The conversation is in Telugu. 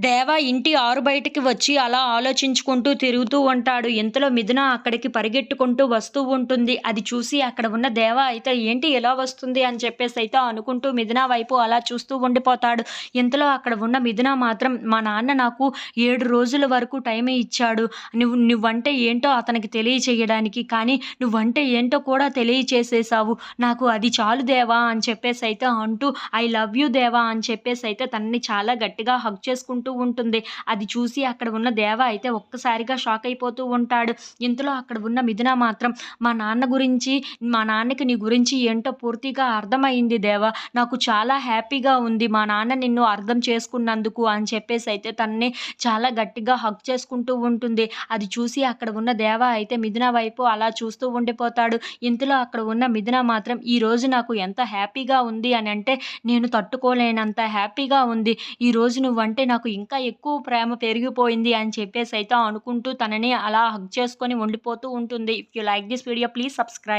దేవ ఇంటి ఆరు బయటికి వచ్చి అలా ఆలోచించుకుంటూ తిరుగుతూ ఉంటాడు. ఇంతలో మిథున అక్కడికి పరిగెట్టుకుంటూ వస్తూ ఉంటుంది. అది చూసి అక్కడ ఉన్న దేవ అయితే ఏంటి ఎలా వస్తుంది? అని చెప్పేసి అయితే అనుకుంటూ మిథున వైపు అలా చూస్తూ ఉండిపోతాడు. ఇంతలో అక్కడ ఉన్న మిథున మాత్రం మా నాన్న నాకు ఏడు రోజుల వరకు టైం ఇచ్చాడు. నువ్వు నువ్వంటే ఏంటో అతనికి తెలియచేయడానికి కానీ నువ్వంటే ఏంటో కూడా తెలియచేసేసావు నాకు అది చాలు దేవా అని చెప్పేసి అయితే అంటూ ఐ లవ్ యూ దేవా అని చెప్పేసి అయితే తనని చాలా గట్టిగా హక్ చేసుకుంటూ ఉంటుంది. అది చూసి అక్కడ ఉన్న దేవ అయితే ఒక్కసారిగా షాక్ అయిపోతూ ఉంటాడు. ఇంతలో అక్కడ ఉన్న మిథున మాత్రం మా నాన్న గురించి మా నాన్నకి నీ గురించి ఏంటో పూర్తిగా అర్థమైంది దేవ. నాకు చాలా హ్యాపీగా ఉంది. మా నాన్న నిన్ను అర్థం చేసుకున్నందుకు అని చెప్పేసి అయితే తనని చాలా గట్టిగా హక్ చేసుకుంటూ ఉంటుంది. అది చూసి అక్కడ ఉన్న దేవ అయితే మిథున వైపు అలా చూస్తూ ఉండిపోతాడు. ఇంతలో అక్కడ ఉన్న మిథున మాత్రం ఈ రోజు నాకు ఎంత హ్యాపీగా ఉంది అని అంటే నేను తట్టుకోలేనంత హ్యాపీగా ఉంది. ఈ రోజు నువ్వంటే నాకు ఇంకా ఎక్కువ ప్రేమ పెరిగిపోయింది అని చెప్పేసి అయితే అనుకుంటూ తనని అలా హగ్ చేసుకొని ఉండిపోతూ ఉంటుంది. If you like this video please subscribe